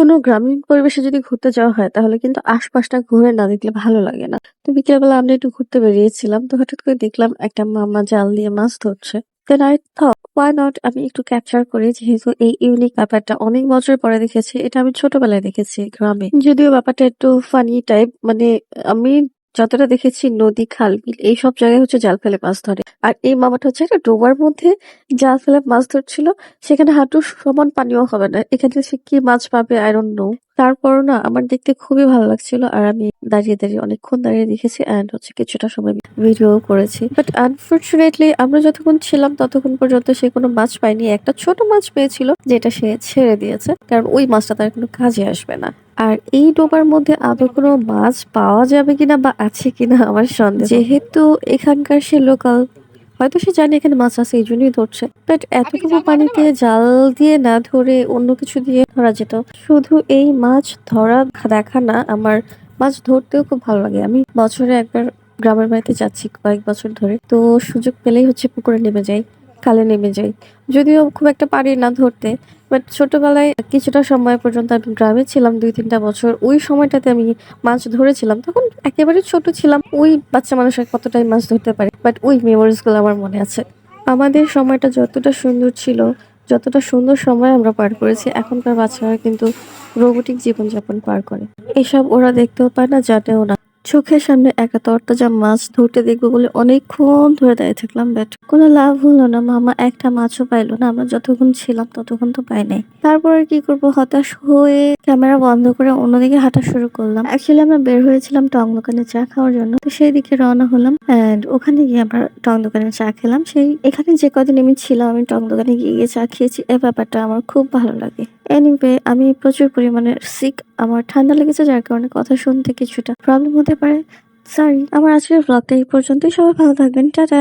কোনো গ্রামীণ পরিবেশে যদি ঘুরতে যাওয়া হয়, তাহলে কিন্তু আশপাশটা ঘুরে না দেখলে ভালো লাগে না। তো বিকেলবেলা আমরা একটু ঘুরতে বেরিয়েছিলাম। তো হঠাৎ করে দেখলাম একটা মামা জাল দিয়ে মাছ ধরছে। Then I think why not আমি একটু ক্যাপচার করি, যেহেতু এই ইউনিক ব্যাপারটা অনেক বছর পরে দেখেছি। এটা আমি ছোটবেলায় দেখেছি গ্রামে। যদিও ব্যাপারটা একটু ফানি টাইপ মানে আমি যতটা দেখেছি নদী, খাল, বিল এইসব জায়গায় হচ্ছে জাল ফেলে মাছ ধরে। আর এই মামাটা হচ্ছে একটা ডোবার মধ্যে জাল ফেলে মাছ ধরছিল। সেখানে হাঁটু সমান পানিও হবে না। এখানে সে কি মাছ পাবে আয়রন নো. তারপরও না আমার দেখতে খুবই ভালো লাগছিল আর আমি দাঁড়িয়ে দাঁড়িয়ে অনেকক্ষণ দাঁড়িয়ে দেখেছি অ্যান্ড হচ্ছে কিছুটা সময় ভিডিও করেছি। বাট আনফর্চুনেটলি আমরা যতক্ষণ ছিলাম ততক্ষণ পর্যন্ত সে কোনো মাছ পায়নি। একটা ছোট মাছ পেয়েছিল যেটা সে ছেড়ে দিয়েছে। কারণ ওই মাছটা তার কোনো কাজে আসবে না। আর এই ডোবার মধ্যে আদৌ কোনো মাছ পাওয়া যাবে কিনা বা আছে কিনা আমার সন্দেহ। যেহেতু এখানকার সে লোকাল হয়তো সে জানে এখানে মাছ আছে এই জন্যই ধরছে। বাট এতটুকু পানিতে জাল দিয়ে না ধরে অন্য কিছু দিয়ে ধরা যেত। শুধু এই মাছ ধরা দেখা না আমার মাছ ধরতেও খুব ভালো লাগে। আমি বছরে একবার গ্রামের বাড়িতে যাচ্ছি কয়েক বছর ধরে। তো সুযোগ পেলেই হচ্ছে পুকুরে নেমে যাই। খালে নেমে যাই। যদিও খুব একটা পারি না ধরতে বাট ছোটবেলায় কিছুটা সময় পর্যন্ত আমি গ্রামে ছিলাম, দুই তিনটা বছর। ওই সময়টাতে আমি মাছ ধরেছিলাম। তখন একেবারে ছোট ছিলাম। ওই বাচ্চা মানুষের কতটাই মাছ ধরতে পারে বাট ওই মেমোরিজগুলো আমার মনে আছে। আমাদের সময়টা যতটা সুন্দর ছিল, যতটা সুন্দর সময় আমরা পার করেছি, এখনকার বাচ্চারা কিন্তু রোবোটিক জীবনযাপন পার করে। এসব ওরা দেখতেও পায় না, জানেও না। চোখের সামনে একটা তরতাজা মাছ ধরতে দেখব বলে অনেকক্ষণ ধরে দাঁড়িয়ে থাকলাম বাট কোনো লাভ হলো না। মামা একটা মাছও পাইলো না, আমরা যতক্ষণ ছিলাম ততক্ষণ তো পাই নাই। তারপরে কি করব? হতাশ হয়ে ক্যামেরা বন্ধ করে অন্যদিকে হাঁটা শুরু করলাম। অ্যাকচুয়ালি আমরা বের হয়েছিলাম টং দোকানে চা খাওয়ার জন্য। তো সেই দিকে রওনা হলাম অ্যান্ড ওখানে গিয়ে আমরা টং দোকানে চা খেলাম। সেই এখানে যে কদিন আমি ছিলাম, আমি টং দোকানে গিয়ে গিয়ে চা খেয়েছি, এ ব্যাপারটা আমার খুব ভালো লাগে। এনিওয়ে আমি প্রচুর পরিমাণে সিক আমার ঠান্ডা লেগেছে, যার কারণে কথা শুনতে কিছুটা প্রবলেম হতে পারে। সরি আমার আজকের ব্লগটা এই পর্যন্তই। সবাই ভালো থাকবেন। টাটা!